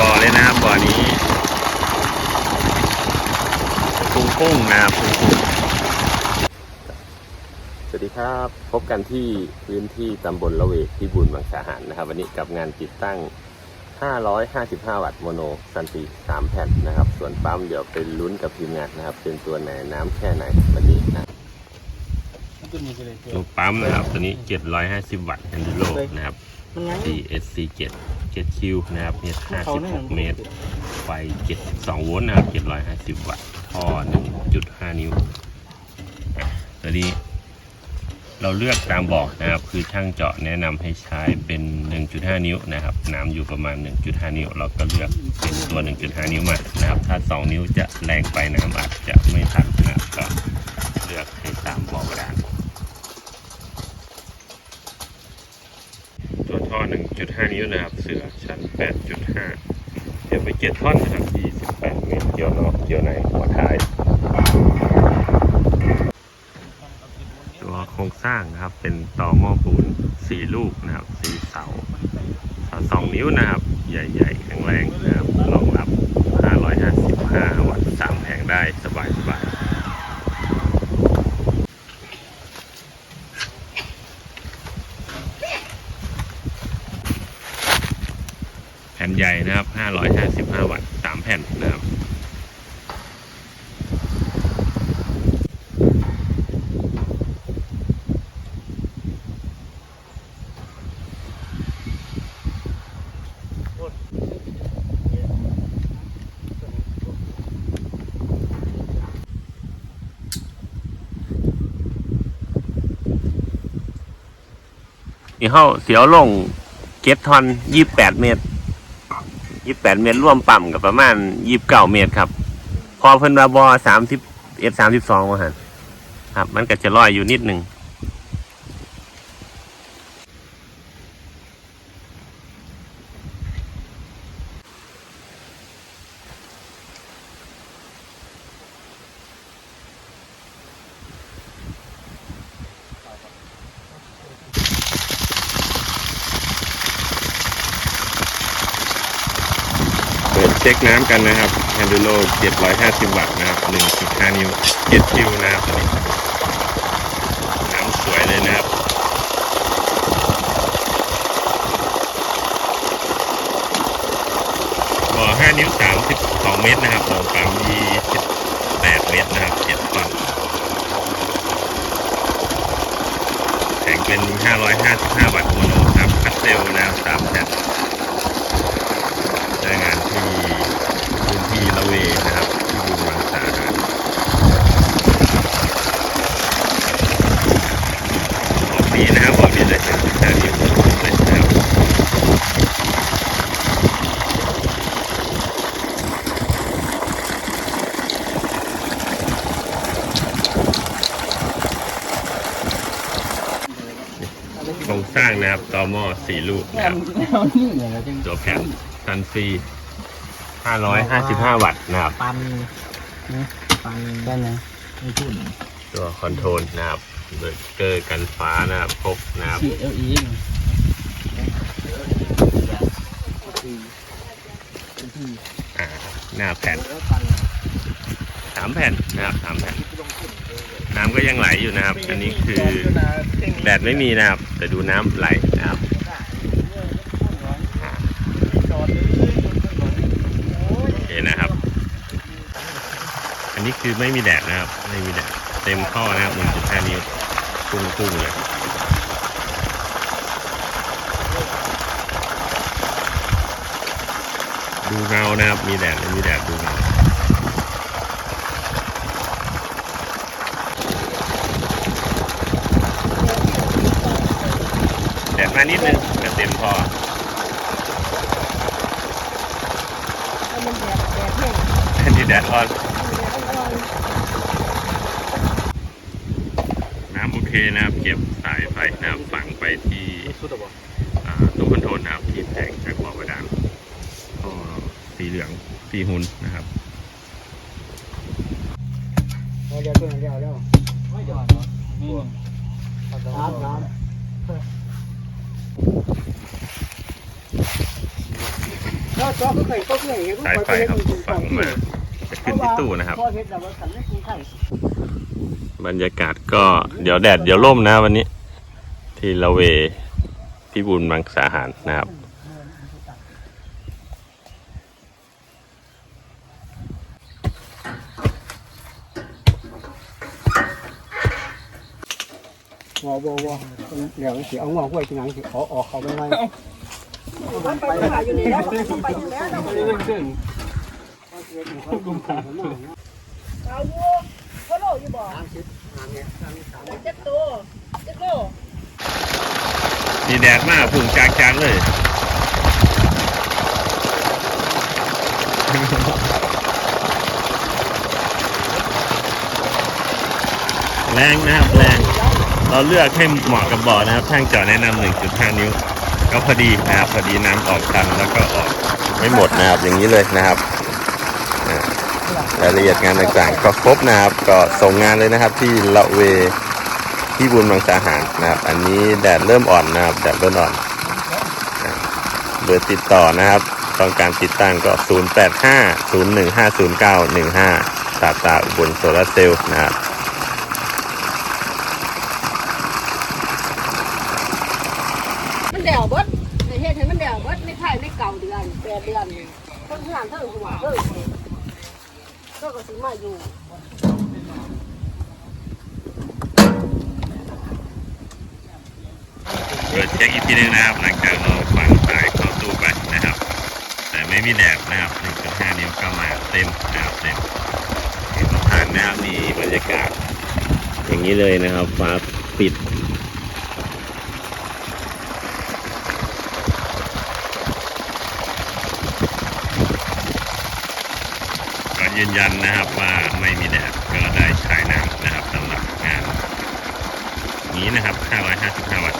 บ่อเลยนะครับบ่อนี้ปุ้งปุ้งๆนะครับปุ้งปุ้งสวัสดีครับพบกันที่พื้นที่ตำบลละเวกที่บุญบางสาหารนะครับ วันนี้กับงานติดตั้ง 555 วัตต์โมโนซันตี3แผ่นนะครับ ส่วนปั๊มเดี๋ยวเป็นลุ้นกับทีมงานนะครับ เป็นตัวไหนน้ำแค่ไหนวันนี้นะมันขึ้นมือไปเลยเจตัวปั๊มนะครับตัวนี้ 750 วัตต์แอนดิโลนะครับมันงั้น CSC 7 7 Q นะครับเนี่ย56 เมตร ไฟ 72 โวลต์นะครับ 750 วัตต์ท่อ 1.5 นิ้วอะตัวนี้เราเลือกตามบอกนะครับ คือช่างเจาะแนะนำให้ใช้เป็น 1.5 นิ้วนะครับ น้ำอยู่ประมาณ 1.5 นิ้ว เราก็เลือกเป็นตัว 1.5 นิ้วมานะครับ ถ้า 2 นิ้วจะแรงไปน้ำอาจจะไม่ทันนะครับ 7.5 นิ้วนะครับ เสือชั้น 8.5เดี๋ยวไป 7 ท่อนนะครับ28เมตรเกี่ยวนอกเกี่ยวในหัวท้าย ตัวโครงสร้างนะครับเป็นต่อหม้อปูน 4 ลูกนะครับ4เสาเสา2นิ้วนะครับ ใหญ่ ๆ แข็งแรงนะครับรองรับ นี่เขาเสียวลงเก็ตทอนยี่แปดเมตรยี่แปดเมตรร่วมปั่มกับประมาณ29เก้าเมตรครับ พอเพิ่นว่าบอ30เอ32ว่าหันครับ มันก็จะลอยอยู่นิดหนึ่ง เช็คน้ำกันนะครับ h ฮนดูโล750 วัตต์นะครับ 1.5 นิ้ว7คิวนะครับตัวนี้น้ำสวยเลยนะครับบ่อ5นิ้ว 32 เมตรนะครับบ่อปั๊ม28 เมตรนะครับ7ตันแข่งเป็น 555 วัตต์โมโนครับคัดเซลนะครับ3แผ่น ได้งานที่พื้นที่ละเวนะครับ ที่บุญวังสาหาร ออกดีนะครับออกดีเลยครับแต่นี้โครงสร้างนะครับต่อหม้อสี่ลูกนะครับเอานี่นี่ยเราจึงตัวแผ่นซันฟรี555วัตต์นะครับปันนะปันกันนะไม่พูดตัวคอนโทรลนะครับ เบรกเกอร์กันฟ้านะครับครบนะครับที่เอลีอ่าหน้าแผ่นสามแผ่นนะครับสามแผ่น น้ำก็ยังไหลอยู่นะครับ อันนี้คือแดดไม่มีนะครับ แต่ดูน้ำไหลนะครับอ่าโอเคนะครับ อันนี้คือไม่มีแดดนะครับ ไม่มีแดด เต็มข้อนะครับ1.5นิ้วพุ่งๆเลยดูเงานะครับ มีแดดไม่มีแดดดูเงาแดดมานิดนึงแต่เต็มพอมันแดดแดดแห้งอันนี้แดดอ่อน น้ำโอ เคนะครับ เก็บสายไฟนะครับฝังไปที่ตู้คอนโทรลนะครับ ที่แผงจากบ่อบาดาลก็สีเหลืองสีหุ่นนะครับเราจะตัวไหนเดียวเดียวไม่ยอมนี่น้ำน้ำก็ก็เคยก็เคยสายไฟครับฝังมา จะขึ้นที่ตู้นะครับพอเฮ็ดแล้วว่าสันไม่คุ้มค่าบรรยากาศก็เดี๋ยวแดดเดี๋ยวร่มนะวันนี้ ที่ละเวพิบูลมังสาหารนะครับวอวอวอเดี๋ยวสิเอางอกไว้ที่หลังสิออกออกเขาไม่ไหวมันไปหาอยู่นี่แล้วมันไปอยู่แล้ว เราไม่ได้ขึ้นเอาอยู่ก็โลอยู่บ่เจ็ดตัวเจ็ดโลมีแดดมากพุ่งจางๆเลยแรงนะครับแรงเราเลือกให้เหมาะกับบ่อนะครับช่างเจาะแนะนำ1.5นิ้ว ก็พอดีนะครับพอดีน้ำออกทันแล้วก็ออกไม่หมดนะครับอย่างนี้เลยนะครับ รายละเอียดงานต่างๆ ก็ครบนะครับก็ส่งงานเลยนะครับที่ละเวที่บุญมังสาหารนะครับ อันนี้แดดเริ่มอ่อนนะครับแดดเริ่มอ่อนเบอร์ติดต่อนะครับ ต้องการติดตั้งก็ 085 015 0915 ตาตาอุบลโซลาเซลล์นะครับมันเดวบดในเฮ็ดให้มันเดวเบิดไม่ใช่ไม่เก่าเดือนแปดเดือนต้นเฮือนเท่าหัวเพิ่ง ก็ก็สิมาอยู่เปิดเช็คอีกทีนึงนะครับหลังจากเราฝังสายเข้าตู้ไปนะครับ แต่ไม่มีแดดนะครับ1.5นิ้วก็มาเต็มนะครับเต็มเห็นสะพานนะครับมีบรรยากาศ อย่างนี้เลยนะครับฟ้าปิด ก็ ยืนยันนะครับว่าไม่มีแดดก็ได้ใช้น้ำนะครับสำหรับงานนี้นะครับ 555 วัต